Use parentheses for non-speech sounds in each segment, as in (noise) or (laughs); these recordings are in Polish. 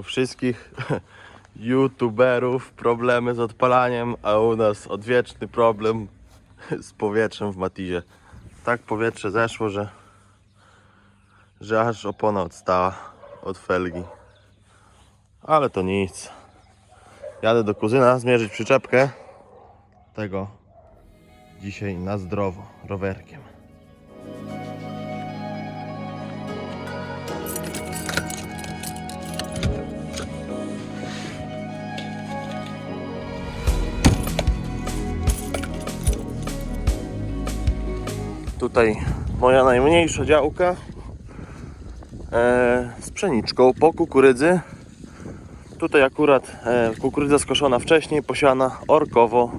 U wszystkich (laughs) youtuberów problemy z odpalaniem, a u nas odwieczny problem (laughs) z powietrzem w Matizie. Tak powietrze zeszło, że, że aż opona odstała od felgi. Ale to nic. Jadę do kuzyna zmierzyć przyczepkę tego dzisiaj na zdrowo rowerkiem. Tutaj moja najmniejsza działka e, z pszeniczką po kukurydzy. Tutaj akurat e, kukurydza skoszona wcześniej, posiana orkowo.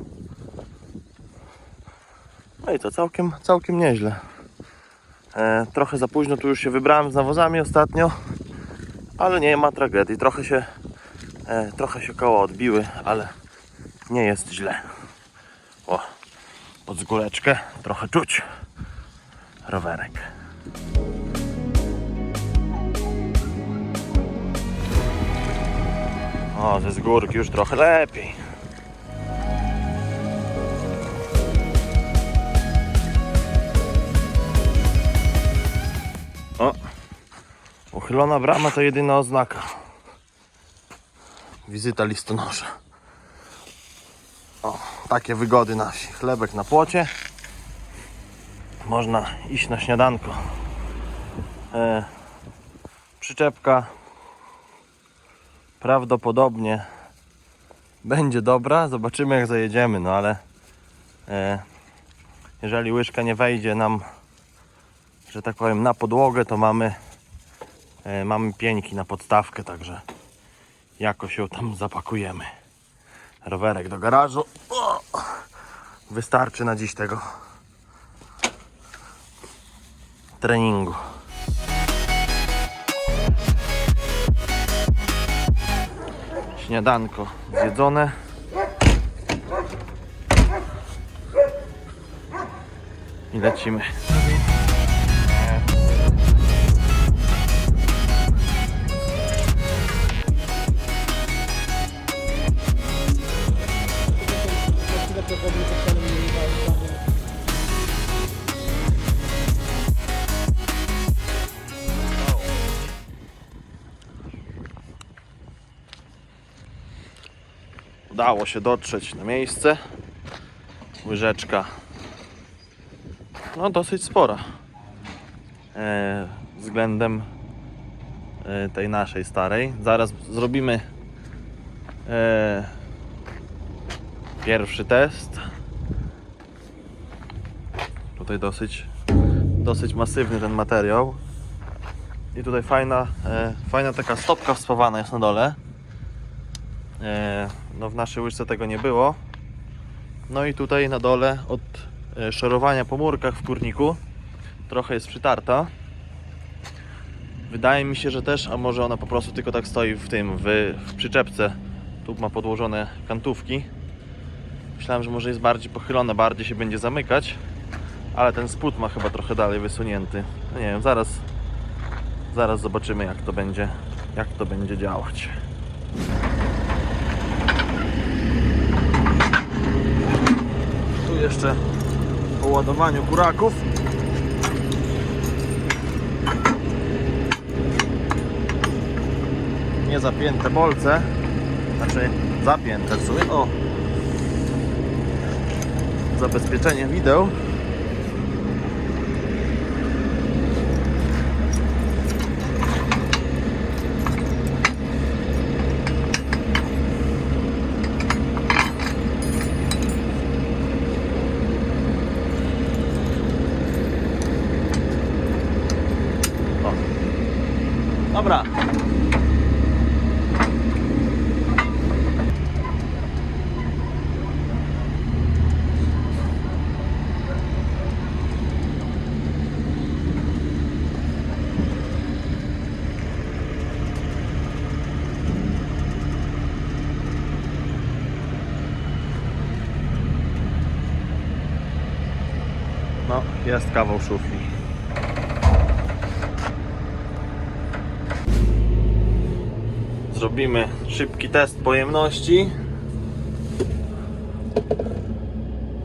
No i to całkiem, całkiem nieźle. E, trochę za późno tu już się wybrałem z nawozami ostatnio, ale nie ma tragedii. Trochę się, e, trochę się koło odbiły, ale nie jest źle. O, pod zgóreczkę trochę czuć rowerek. O, ze zgórki już trochę lepiej. O, uchylona brama to jedyna oznaka. Wizyta listonosza. O, takie wygody na wsi. Chlebek na płocie. Można iść na śniadanko. E, przyczepka prawdopodobnie będzie dobra. Zobaczymy jak zajedziemy, no ale e, jeżeli łyżka nie wejdzie nam, że tak powiem, na podłogę, to mamy e, mamy pieńki na podstawkę, także jakoś ją tam zapakujemy. Rowerek do garażu. O, wystarczy na dziś tego treningu. Śniadanko zjedzone. I lecimy. Udało się dotrzeć na miejsce. Łyżeczka no dosyć spora e, względem e, tej naszej starej. Zaraz zrobimy e, pierwszy test. Tutaj dosyć, dosyć masywny ten materiał. I tutaj fajna, e, fajna taka stopka wspowana jest na dole. E, no w naszej łyżce tego nie było. No i tutaj na dole od e, szorowania po murkach w kurniku trochę jest przytarta. Wydaje mi się, że też, a może ona po prostu tylko tak stoi w tym, w, w przyczepce. Tu ma podłożone kantówki. Myślałem, że może jest bardziej pochylona, bardziej się będzie zamykać. Ale ten spód ma chyba trochę dalej wysunięty. No nie wiem, zaraz, zaraz zobaczymy jak to będzie, jak to będzie działać. Jeszcze po ładowaniu buraków. Nie zapięte bolce. Znaczy zapięte w sumie. O! Zabezpieczenie wideł. Dobra. No, jest kawał szufli. Zrobimy szybki test pojemności.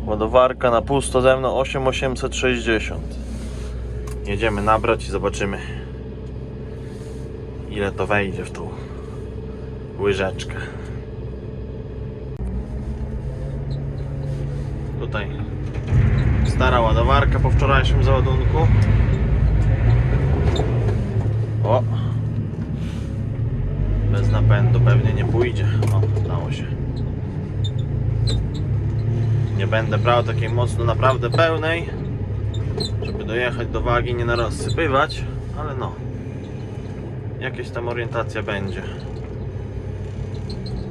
Ładowarka na pusto ze mną 8860. Jedziemy nabrać i zobaczymy ile to wejdzie w tą łyżeczkę. Tutaj stara ładowarka po wczorajszym załadunku. O! Napędu pewnie nie pójdzie. O, udało się. Nie będę brał takiej mocno naprawdę pełnej, żeby dojechać do wagi, nie narozsypywać, ale no. Jakieś tam orientacja będzie.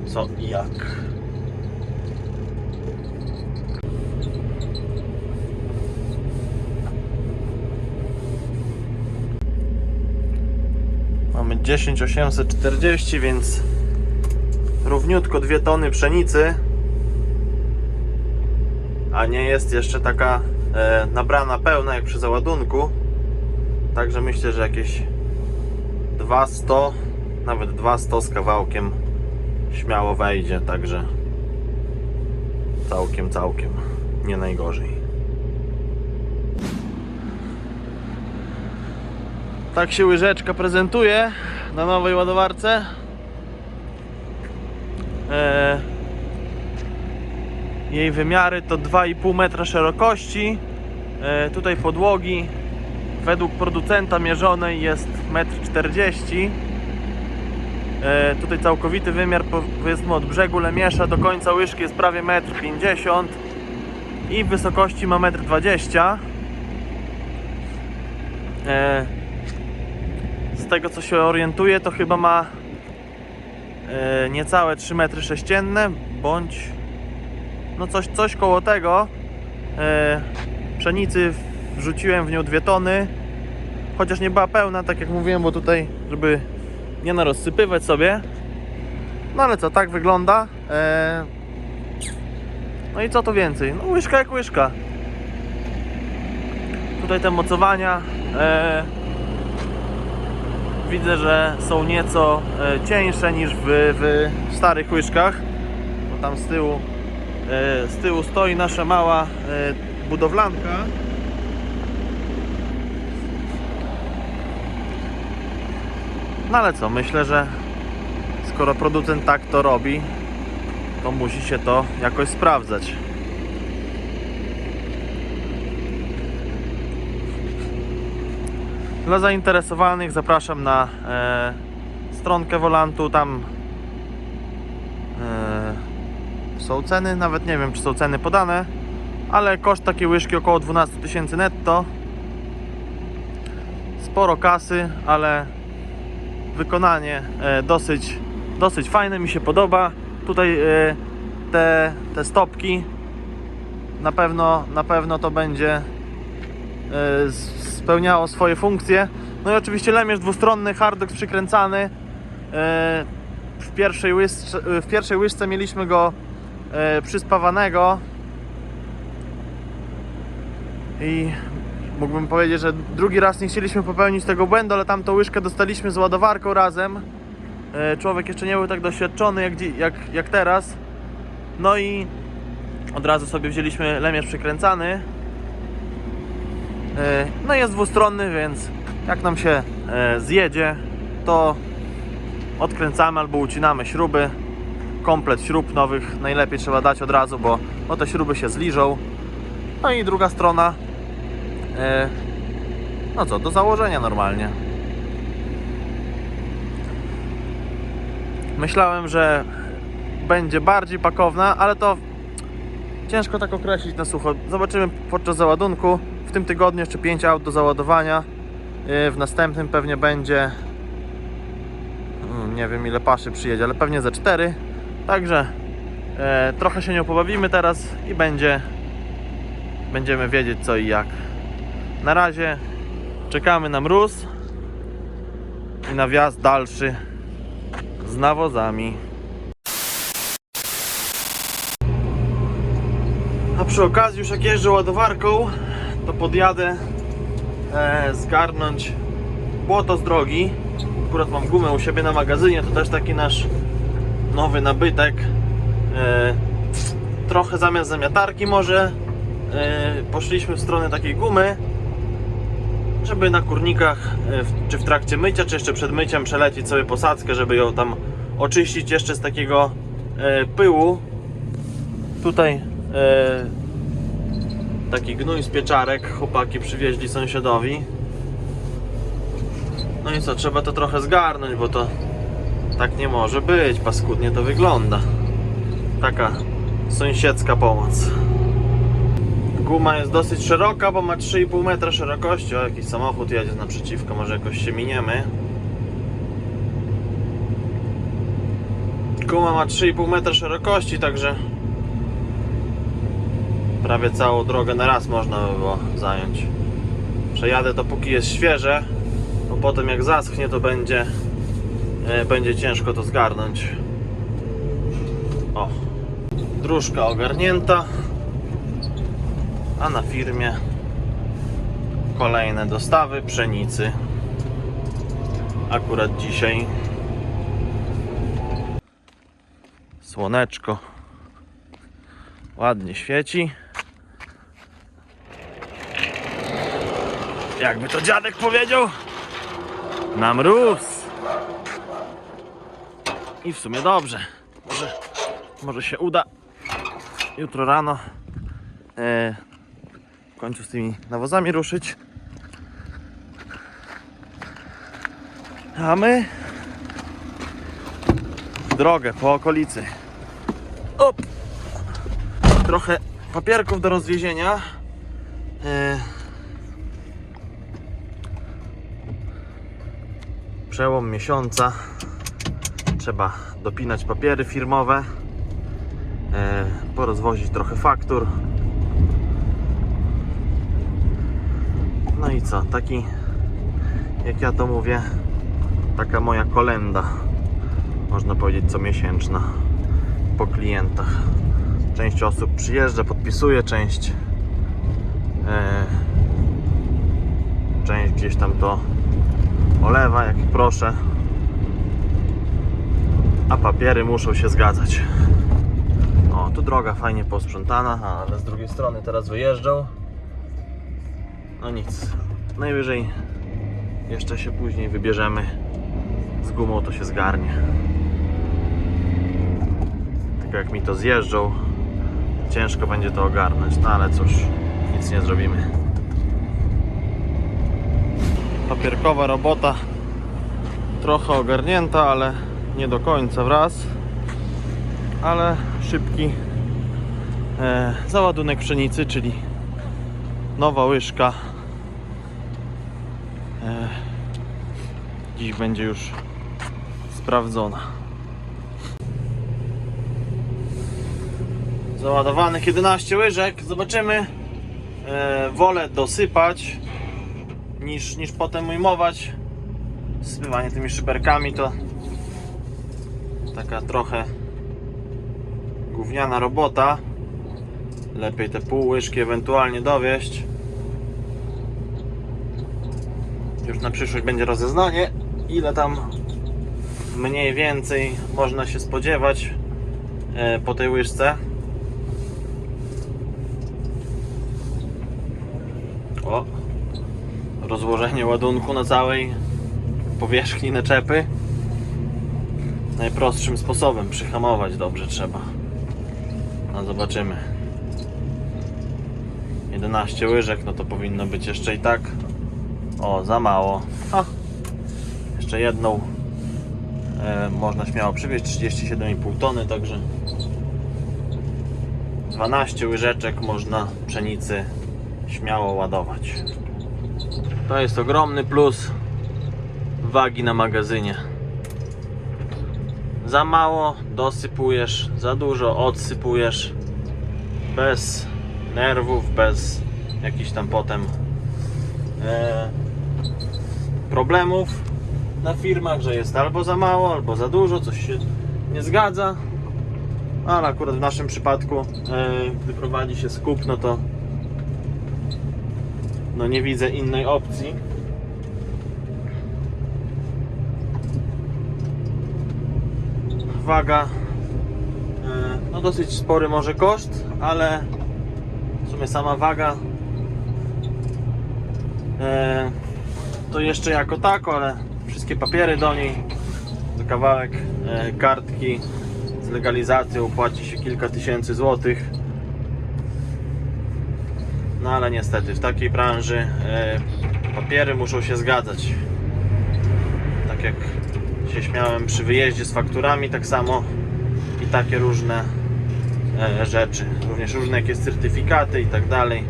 Co i jak. Mamy 10840, więc równiutko 2 tony pszenicy. A nie jest jeszcze taka e, nabrana pełna jak przy załadunku. Także myślę, że jakieś 200, nawet 200 z kawałkiem śmiało wejdzie. Także całkiem, całkiem nie najgorzej. Tak się łyżeczka prezentuje na nowej ładowarce. E, jej wymiary to 2,5 metra szerokości. E, tutaj podłogi według producenta mierzonej jest 1,40 m. E, tutaj całkowity wymiar powiedzmy od brzegu Lemiesza do końca łyżki jest prawie 1,50 m i w wysokości ma 1,20 m. Z tego co się orientuję, to chyba ma e, niecałe 3 metry sześcienne, bądź no coś, coś koło tego. E, pszenicy wrzuciłem w nią dwie tony, chociaż nie była pełna, tak jak mówiłem, bo tutaj, żeby nie narozsypywać sobie. No ale co, tak wygląda. E, no i co to więcej? No łyżka jak łyżka. Tutaj te mocowania. Widzę, że są nieco e, cieńsze niż w, w starych łyżkach. Bo tam z tyłu, e, z tyłu stoi nasza mała e, budowlanka. No ale co, myślę, że skoro producent tak to robi, to musi się to jakoś sprawdzać. Dla zainteresowanych zapraszam na e, stronkę Volantu. Tam e, są ceny, nawet nie wiem czy są ceny podane, ale koszt takiej łyżki około 12 tysięcy netto. Sporo kasy, ale wykonanie e, dosyć, dosyć fajne, mi się podoba. Tutaj e, te, te stopki na pewno, na pewno to będzie spełniało swoje funkcje. No i oczywiście lemierz dwustronny, hardox przykręcany. E, W pierwszej, łyżce, w pierwszej łyżce mieliśmy go e, przyspawanego i mógłbym powiedzieć, że drugi raz nie chcieliśmy popełnić tego błędu, ale tamtą łyżkę dostaliśmy z ładowarką razem. E, Człowiek jeszcze nie był tak doświadczony jak, jak, jak teraz. No i od razu sobie wzięliśmy lemierz przykręcany. E, No jest dwustronny, więc jak nam się e, zjedzie, to odkręcamy albo ucinamy śruby. Komplet śrub nowych najlepiej trzeba dać od razu, bo, bo te śruby się zliżą. No i druga strona. e, No co, do założenia normalnie. Myślałem, że będzie bardziej pakowna, ale to ciężko tak określić na sucho. Zobaczymy podczas załadunku. Tym tygodniu jeszcze 5 aut do załadowania. Yy, W następnym pewnie będzie mm, nie wiem ile paszy przyjedzie, ale pewnie ze 4. Także e, trochę się nią pobawimy teraz i będzie będziemy wiedzieć co i jak. Na razie czekamy na mróz i na wjazd dalszy z nawozami. A przy okazji już jak jeżdżę ładowarką, to podjadę e, zgarnąć błoto z drogi. akurat mam gumę u siebie na magazynie, to też taki nasz nowy nabytek. E, trochę zamiast zamiatarki może e, poszliśmy w stronę takiej gumy, żeby na kurnikach, e, w, czy w trakcie mycia, czy jeszcze przed myciem przelecieć sobie posadzkę, żeby ją tam oczyścić jeszcze z takiego e, pyłu. Tutaj e, taki gnój z pieczarek chłopaki przywieźli sąsiadowi. No i co, trzeba to trochę zgarnąć, bo to tak nie może być, paskudnie to wygląda. Taka sąsiedzka pomoc. Guma jest dosyć szeroka, bo ma 3,5 metra szerokości. O, jakiś samochód jedzie naprzeciwko, może jakoś się miniemy. Guma ma 3,5 metra szerokości, także prawie całą drogę na raz można by było zająć. Przejadę to póki jest świeże, bo potem jak zaschnie to będzie e, będzie ciężko to zgarnąć. O, dróżka ogarnięta, a na firmie kolejne dostawy pszenicy. Akurat dzisiaj słoneczko ładnie świeci. Jakby to dziadek powiedział, na mróz. I w sumie dobrze. Może, może się uda jutro rano e, w końcu z tymi nawozami ruszyć. A my w drogę po okolicy. Op! Trochę papierków do rozwiezienia. E, przełom miesiąca. Trzeba dopinać papiery firmowe e, porozwozić trochę faktur. No i co, taki jak ja to mówię taka moja kolenda. Można powiedzieć co miesięczna po klientach. Część osób przyjeżdża, podpisuje część e, część gdzieś tam to olewa, jak proszę. A papiery muszą się zgadzać. O, tu droga fajnie posprzątana, ale z drugiej strony teraz wyjeżdżał. No nic. Najwyżej jeszcze się później wybierzemy. Z gumą to się zgarnie. Tylko jak mi to zjeżdżą, ciężko będzie to ogarnąć. No ale cóż, nic nie zrobimy papierkowa robota. Trochę ogarnięta, ale nie do końca wraz. Ale szybki e, załadunek pszenicy, czyli nowa łyżka. E, dziś będzie już sprawdzona. Załadowanych 11 łyżek. Zobaczymy. E, wolę dosypać niż, niż potem ujmować. Zbywanie tymi szyberkami to taka trochę gówniana robota. Lepiej te pół łyżki ewentualnie dowieść. Już na przyszłość będzie rozeznanie, ile tam mniej więcej można się spodziewać e, po tej łyżce. O, ładunku na całej powierzchni naczepy. Najprostszym sposobem przyhamować dobrze trzeba. No zobaczymy. 11 łyżek no to powinno być jeszcze i tak. O za mało. A jeszcze jedną. E, można śmiało przywieźć 37,5 tony także 12 łyżeczek można pszenicy śmiało ładować to jest ogromny plus wagi na magazynie. Za mało dosypujesz, za dużo odsypujesz. Bez nerwów, bez jakichś tam potem e, problemów na firmach, że jest albo za mało, albo za dużo, coś się nie zgadza. Ale akurat w naszym przypadku, e, gdy prowadzi się skup, no to no nie widzę innej opcji. waga. E, No dosyć spory może koszt, ale w sumie sama waga e, to jeszcze jako tako, ale wszystkie papiery do niej, za kawałek e, kartki z legalizacją płaci się kilka tysięcy złotych. No ale niestety w takiej branży e, papiery muszą się zgadzać. Tak jak się śmiałem przy wyjeździe z fakturami, tak samo i takie różne e, rzeczy. Również różne jakieś certyfikaty i tak dalej.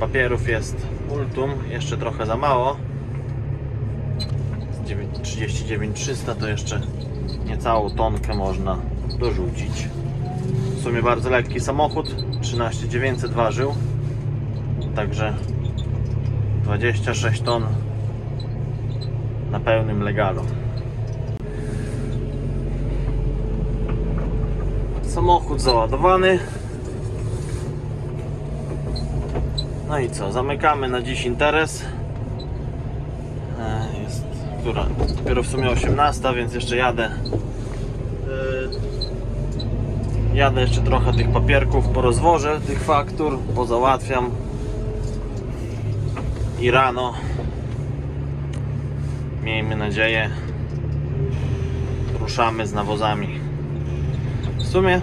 Papierów jest multum, jeszcze trochę za mało. Z 9 39 300 to jeszcze niecałą tonkę można dorzucić. W sumie bardzo lekki samochód, 13 900 ważył. Także 26 ton na pełnym legalu. Samochód załadowany. No i co? Zamykamy na dziś interes. E, Jest która? Dopiero w sumie 18, więc jeszcze jadę. E, Jadę jeszcze trochę tych papierków porozwożę, tych faktur, pozałatwiam. I rano, miejmy nadzieję, ruszamy z nawozami. W sumie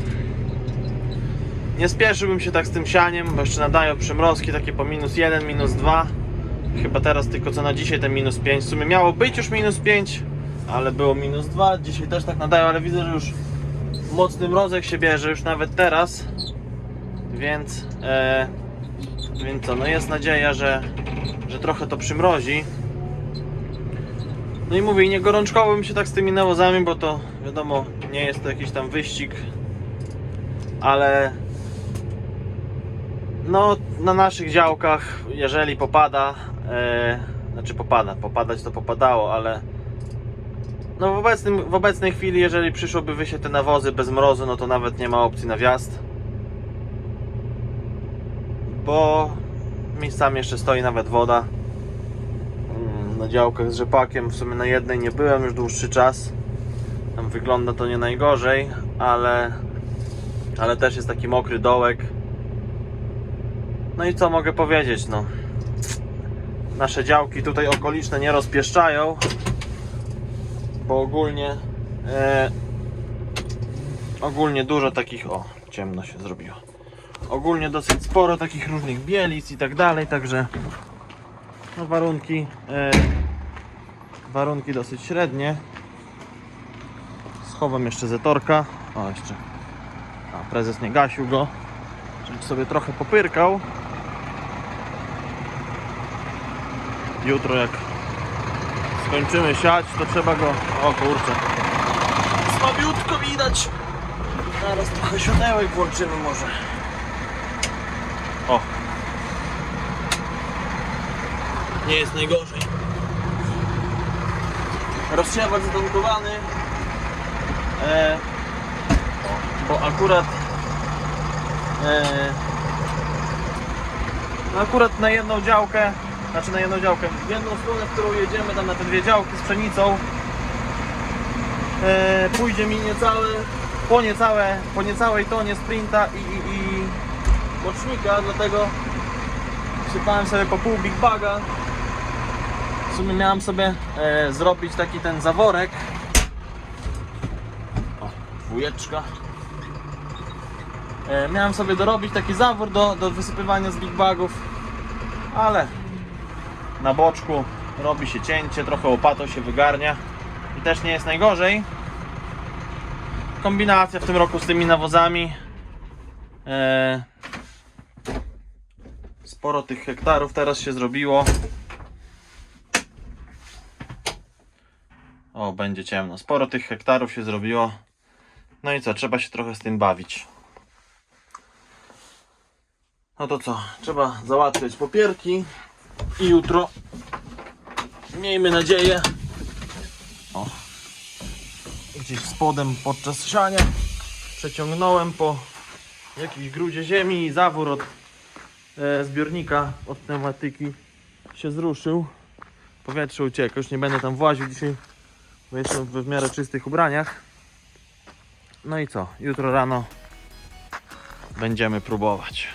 nie spieszyłbym się tak z tym sianiem, bo jeszcze nadają przymrozki takie po minus 1, minus 2. Chyba teraz tylko co na dzisiaj ten minus 5. W sumie miało być już minus 5, ale było minus 2. Dzisiaj też tak nadają, ale widzę, że już mocny mrozek się bierze już nawet teraz. Więc, e, więc co, no jest nadzieja, że, że trochę to przymrozi. No i mówię, nie gorączkowałbym się tak z tymi nawozami, bo to wiadomo, nie jest to jakiś tam wyścig, ale no na naszych działkach, jeżeli popada, e, znaczy popada, popadać to popadało, ale no w, obecnym, w obecnej chwili, jeżeli przyszłoby wysieć te nawozy bez mrozu, no to nawet nie ma opcji na wjazd. Bo miejscami jeszcze stoi nawet woda. Mm, Na działkach z rzepakiem, w sumie na jednej nie byłem już dłuższy czas. Tam wygląda to nie najgorzej, ale, ale też jest taki mokry dołek. No i co mogę powiedzieć, no. Nasze działki tutaj okoliczne nie rozpieszczają, bo ogólnie e, ogólnie dużo takich, o, ciemno się zrobiło. Ogólnie dosyć sporo takich różnych bielic i tak dalej, także no warunki e, warunki dosyć średnie. Schowam jeszcze zetorka. O, jeszcze. A, prezes nie gasił go. Żeby sobie trochę popyrkał. Jutro jak skończymy siać, to trzeba go... O kurczę. Słabiutko widać. Zaraz trochę siodełek włączymy może. O. Nie jest najgorzej. Rozsiewacz zdonkowany. E, bo akurat e, no akurat na jedną działkę znaczy na jedną działkę w jedną stronę, w którą jedziemy tam na te dwie działki z pszenicą e, pójdzie mi niecałe po, niecałe, po niecałej tonie sprinta i, i bocznika, dlatego wsypałem sobie po pół big baga w sumie miałem sobie e, zrobić taki ten zaworek o, dwójeczka e, miałem sobie dorobić taki zawór do, do wysypywania z big bagów ale na boczku robi się cięcie, trochę łopatą się wygarnia i też nie jest najgorzej. Kombinacja w tym roku z tymi nawozami. E, sporo tych hektarów teraz się zrobiło. O, będzie ciemno. Sporo tych hektarów się zrobiło. No i co, trzeba się trochę z tym bawić. No to co, trzeba załatwiać popierki i jutro miejmy nadzieję o, gdzieś spodem podczas siania przeciągnąłem po jakiejś grudzie ziemi i zawór od zbiornika od pneumatyki się zruszył powietrze ucieka, już nie będę tam właził dzisiaj bo jestem w miarę czystych ubraniach No i co? Jutro rano będziemy próbować.